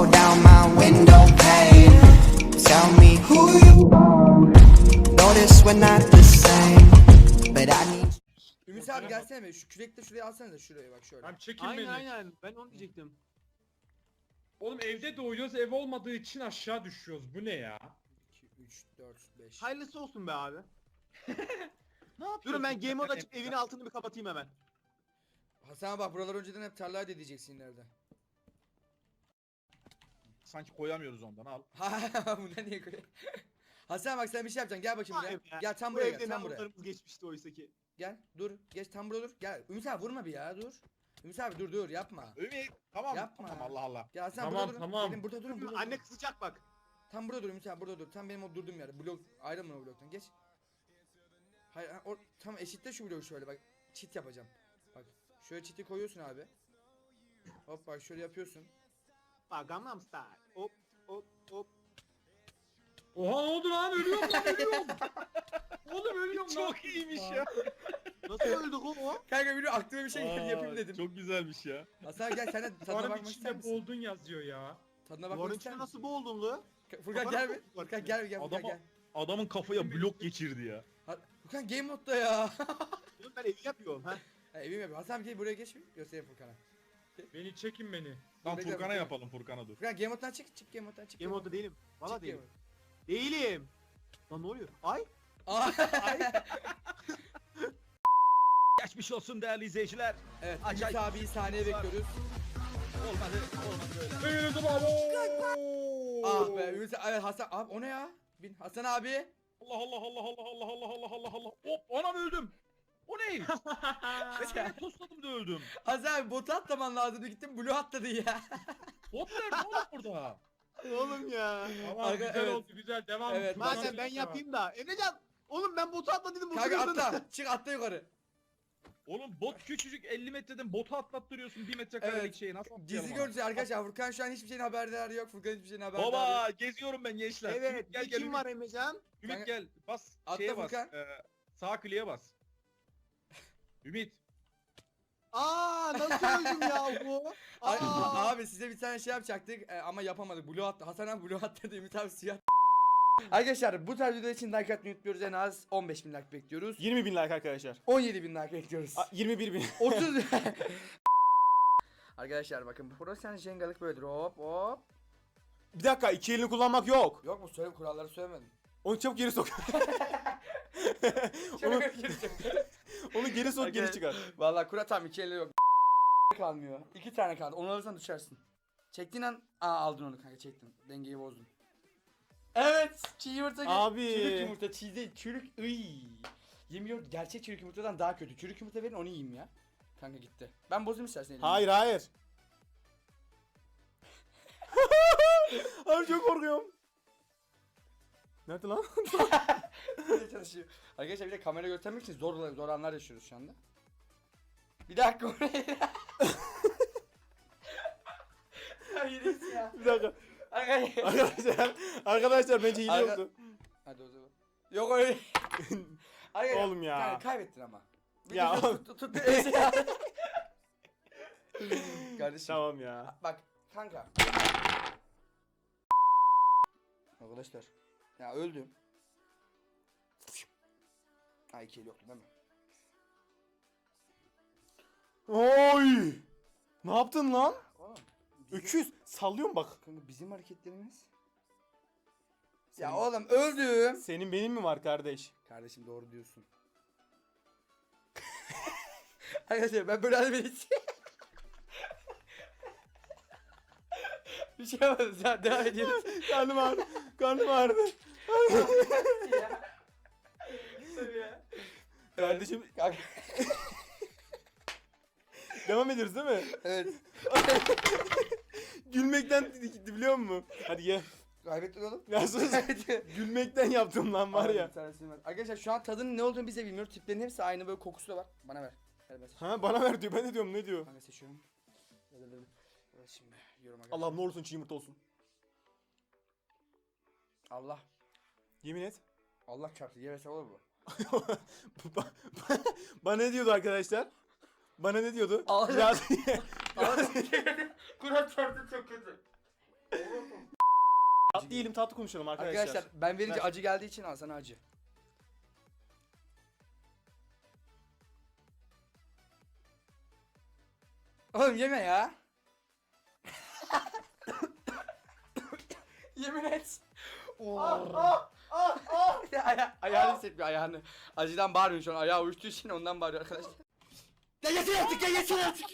roll down my window pane. Tell me who you are. Notice we're not the same, but I need. Ümit abi gelsene be. Şu kürekle şuraya alsana da şuraya bak şöyle. Tamam çekin Aynen beni. aynen ben onu diyecektim. Oğlum evde doğuyoruz ev olmadığı için aşağı düşüyoruz. Bu ne ya? 2, 3, 4, 5. Hayırlısı olsun be abi. Ne yapıyorsun? Durun ben game mode açıp evin altını bir kapatayım hemen. Hasan bak buralar önceden hep tarlaydı diyeceksin ileride. Sanki koyamıyoruz ondan al. Ha buna niye koyuyor? Hasan bak sen bir şey yapacaksın. Gel bakayım buraya. be. Gel tam Bu buraya evde gel. Tam buraya. geçmişti oysa ki. Gel dur. Geç tam buraya dur. Gel. Ümit abi vurma bir ya dur. Ümit abi dur dur yapma. Ümit tamam Yapma. tamam Allah Allah. Gel Hasan Tamam, burada durun. tamam. Gelin burada durun. Burada Anne durun. kızacak bak. Tam burada dur Ümit abi burada dur. Tam benim o durduğum yer. Blok ayrılma o bloktan. Geç. Hayır ha, o, tam eşitle şu bloğu şöyle bak. Çit yapacağım. Bak şöyle çiti koyuyorsun abi. Hop bak şöyle yapıyorsun. Bak Gangnam Style. Hop hop hop. Oha ne oldu lan ölüyorum lan ölüyorum. Oğlum ölüyorum lan. Çok iyiymiş ya. Nasıl öldük o? o? Kanka bir aklıma bir şey geldi yapayım Aa, dedim. Çok güzelmiş ya. Hasan gel sen de tadına Duvarın bakmak ister içinde misin? boğuldun yazıyor ya. Tadına bakmak Duvarın ister içine misin? nasıl boğuldun lu? Furkan gel bir. Furkan gel gel Furkan Adama- gel. Adamın kafaya blok geçirdi ya. Ha, Furkan game modda ya. Oğlum ben evi yapıyorum ha. ha evim yapıyor. Hasan gel buraya geç bir göstereyim Furkan'a. Beni çekin beni. Lan bekle, Furkan'a bekle. yapalım Furkan'a dur. Furkan game moddan çık çık game moddan çık. Game mode'da değilim. Valla değilim. Değilim. Lan ne oluyor? Ay. Aa, Geçmiş olsun değerli izleyiciler. evet Acayip. Ümit abiyi sahneye bekliyoruz. Olmadı olmadı böyle. Öldüm abi. Ah be Ümit evet Hasan abi o ne ya? Bin Hasan abi. Allah Allah Allah Allah Allah Allah Allah Allah Allah. Hop anam öldüm. O ne? Ben tosladım da öldüm. Hasan abi botu atlaman lazımdı gittin blue atladı ya. Bot nerede oğlum burada? Oğlum ya. Tamam Aga, güzel evet. oldu güzel devam. Evet, Madem ben ya. yapayım da. Emrecan. Oğlum ben botu atla dedim. botu Kanka atla çık atla yukarı. Oğlum bot küçücük 50 metreden botu atlattırıyorsun 1 metrekarelik Evet. şeyi nasıl atlayalım Gizli abi? görüntü arkadaşlar Furkan şu an hiçbir şeyin haberdarı yok. Furkan hiçbir şeyin haberdarı yok. Baba geziyorum ben gençler. Evet. Ümit, gel bir gel kim Ümit. var Emrecan? Ümit Kanka- gel bas Atla şeye bas. Furkan. Ee, sağ kliğe bas. Ümit. Aa nasıl öldüm ya bu? Ay, Aa. abi size bir tane şey yapacaktık e, ama yapamadık. Blue attı. Hasan abi blue attı Ümit abi siyah. Arkadaşlar bu tarz videolar için like atmayı unutmuyoruz. En az 15 bin like bekliyoruz. 20 bin like arkadaşlar. 17 bin like bekliyoruz. A, 21 bin. 30 Arkadaşlar bakın profesyonel jengalık böyledir. Hop hop. bir dakika iki elini kullanmak yok. Yok mu söyle kuralları söylemedim. Onu çabuk geri sok. onu, Şöyle gireceğim. onu geri sok geri çıkar. Vallahi kura tam iki eli yok. kalmıyor. İki tane kaldı. Onu alırsan düşersin. Çektiğin an aa aldın onu kanka çektin. Dengeyi bozdun. Evet, çiğ yumurta Abi. Çürük yumurta çiğ değil, çürük ıy. Yemiyor gerçek çürük yumurtadan daha kötü. Çürük yumurta verin onu yiyeyim ya. Kanka gitti. Ben bozayım istersen elini. Hayır hayır. Abi çok korkuyorum. Nerede lan? Böyle çalışıyor. Arkadaşlar bir de kamera göstermek için zor zor anlar yaşıyoruz şu anda. Bir dakika oraya. Hayır hiç ya. bir dakika. Arkadaşlar. Arkadaşlar, arkadaşlar bence hile Arka- yoktu. Hadi o zaman. Yok öyle. Arkadaşlar, Oğlum ya. kanka kaybettin ama. Bir Ya de oğlum. tut, tut, tut. Kardeşim. Tamam ya. Bak kanka. Arkadaşlar. Ya öldüm. Ay iki yoktu değil mi? Oy! Ne yaptın lan? Oğlum. bizim- Öküz. Sallıyorum bak. Kanka bizim hareketlerimiz. Ya oğlum öldüm. Senin benim mi var kardeş? Kardeşim doğru diyorsun. Arkadaşlar ben böyle halde. Bir şey yapmadım. Devam ediyoruz. Karnım ağrıdı. Karnım ağrıdı. Tabii ya. Kardeşim Kanka, devam ediyoruz değil mi? evet. Gülmekten gitti biliyor musun? Hadi ye. Kaybettin oğlum. Ya sus. Gülmekten yaptım lan var Abi, ya. bir tanesini ver. Arkadaşlar şu an tadının ne olduğunu biz de bilmiyoruz. Tiplerin hepsi aynı böyle kokusu da var. Bana ver. Ben. Ha bana ver diyor. Ben de diyorum ne diyor? Kanka seçiyorum. Evet, Şimdi yoruma gel. Allah'ım ne olursun çiğ yumurta olsun. Allah. Yemin et. Allah çarptı. Yemese olur bu. Bana ne diyordu arkadaşlar? Bana ne diyordu? Allah- Biraz Allah Kur'an çarptı çok kötü. Tatlı yiyelim tatlı konuşalım arkadaşlar. Arkadaşlar ben verince Ver. acı geldiği için al sana acı. Oğlum yeme ya. Yemin et. Ya, aya ayağını hissetmiyor ayağını. Acıdan bağırıyor şu an. Ayağı uyuştuğu için ondan bağırıyor arkadaşlar. Ya yeter artık ya yeter artık.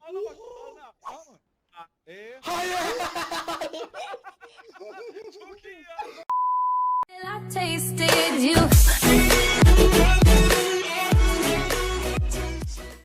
Ana bak ana. Tamam. Eee? Hayır. Çok iyi ya. I tasted you.